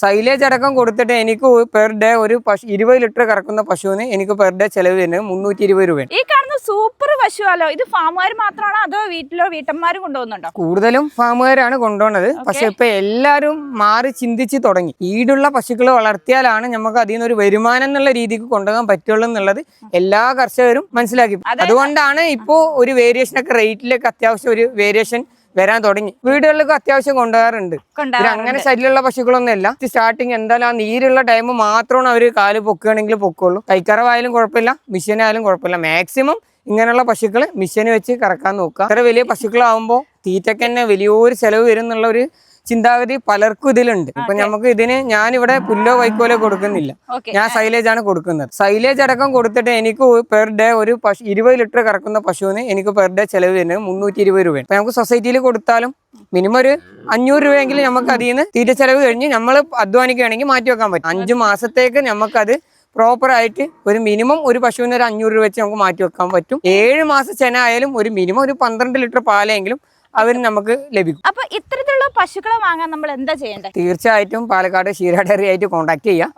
Silage അടക്കം കൊടുത്തിട്ട് എനിക്ക് പെർ ഡേ ഒരു പശു ഇരുപത് ലിറ്റർ കറക്കുന്ന പശുവിന് എനിക്ക് പെർ ഡേ ചെലവ് വരുന്നത് മുന്നൂറ്റി ഇരുപത് രൂപയാണ്. ഈ കാണുന്ന സൂപ്പർ പശുവാലോ? ഇത് ഫാമുകാർ മാത്രമാണോ അതോ വീട്ടിലോ വീട്ടമ്മമാരും കൊണ്ടുപോകുന്നുണ്ടോ? കൂടുതലും ഫാമുകാരാണ് കൊണ്ടുപോകുന്നത്. പക്ഷെ ഇപ്പൊ എല്ലാരും മാറി ചിന്തിച്ച് തുടങ്ങി. ഈടുള്ള പശുക്കളെ വളർത്തിയാലാണ് നമുക്ക് അതിൽ നിന്ന് ഒരു വരുമാനം എന്നുള്ള രീതിക്ക് കൊണ്ടുപോകാൻ പറ്റുള്ളൂ എന്നുള്ളത് എല്ലാ കർഷകരും മനസ്സിലാക്കി. അതുകൊണ്ടാണ് ഇപ്പോ ഒരു വേരിയേഷൻ ഒക്കെ റേറ്റിലൊക്കെ അത്യാവശ്യം ഒരു വേരിയേഷൻ വരാൻ തുടങ്ങി. വീടുകളിലൊക്കെ അത്യാവശ്യം കൊണ്ടുപോകാറുണ്ട്. അങ്ങനെ ശല്യമുള്ള പശുക്കളൊന്നും അല്ല സ്റ്റാർട്ടിങ് എന്തായാലും ആ നീരുള്ള ടൈം മാത്രമാണ് അവർ കാൽ പൊക്കുകയാണെങ്കിൽ പൊക്കുള്ളൂ കൈക്കറവായാലും കുഴപ്പമില്ല മിഷനായാലും കുഴപ്പമില്ല. മാക്സിമം ഇങ്ങനെയുള്ള പശുക്കൾ മിഷന് വെച്ച് കറക്കാൻ നോക്കുക. അത്ര വലിയ പശുക്കളാവുമ്പോൾ തീറ്റയ്ക്ക് തന്നെ വലിയൊരു ചെലവ് വരും എന്നുള്ള ഒരു ചിന്താഗതി പലർക്കും ഇതിലുണ്ട്. ഇപ്പൊ നമുക്ക് ഇതിന് ഇവിടെ പുല്ലോ വൈക്കോലോ കൊടുക്കുന്നില്ല. ഞാൻ സൈലേജ് ആണ് കൊടുക്കുന്നത്. സൈലേജ് അടക്കം കൊടുത്തിട്ട് എനിക്ക് പെർ ഡേ ഒരു പശു ഇരുപത് ലിറ്റർ കറക്കുന്ന പശുവിന് എനിക്ക് പെർ ഡേ ചെലവ് വരുന്നത് മുന്നൂറ്റി ഇരുപത് രൂപയാണ്. അപ്പൊ നമുക്ക് സൊസൈറ്റിയിൽ കൊടുത്താലും മിനിമം ഒരു അഞ്ഞൂറ് രൂപയെങ്കിലും നമുക്ക് അതിൽ നിന്ന് തീറ്റ ചെലവ് കഴിഞ്ഞ് നമ്മൾ അധ്വാനിക്കുകയാണെങ്കിൽ മാറ്റി വെക്കാൻ പറ്റും. അഞ്ചു മാസത്തേക്ക് നമുക്കത് പ്രോപ്പർ ആയിട്ട് ഒരു മിനിമം ഒരു പശുവിന് ഒരു അഞ്ഞൂറ് രൂപ വെച്ച് നമുക്ക് മാറ്റി വെക്കാൻ പറ്റും. ഏഴ് മാസം ചെന ആയാലും ഒരു മിനിമം ഒരു പന്ത്രണ്ട് ലിറ്റർ പാലെങ്കിലും അവർ നമുക്ക് ലഭിക്കും. അപ്പൊ ഇത്തരത്തിലുള്ള പശുക്കളെ വാങ്ങാൻ നമ്മൾ എന്താ ചെയ്യേണ്ടത്? തീർച്ചയായിട്ടും പാലക്കാട് ക്ഷീര ഡയറി ആയിട്ട് കോൺടാക്ട് ചെയ്യാം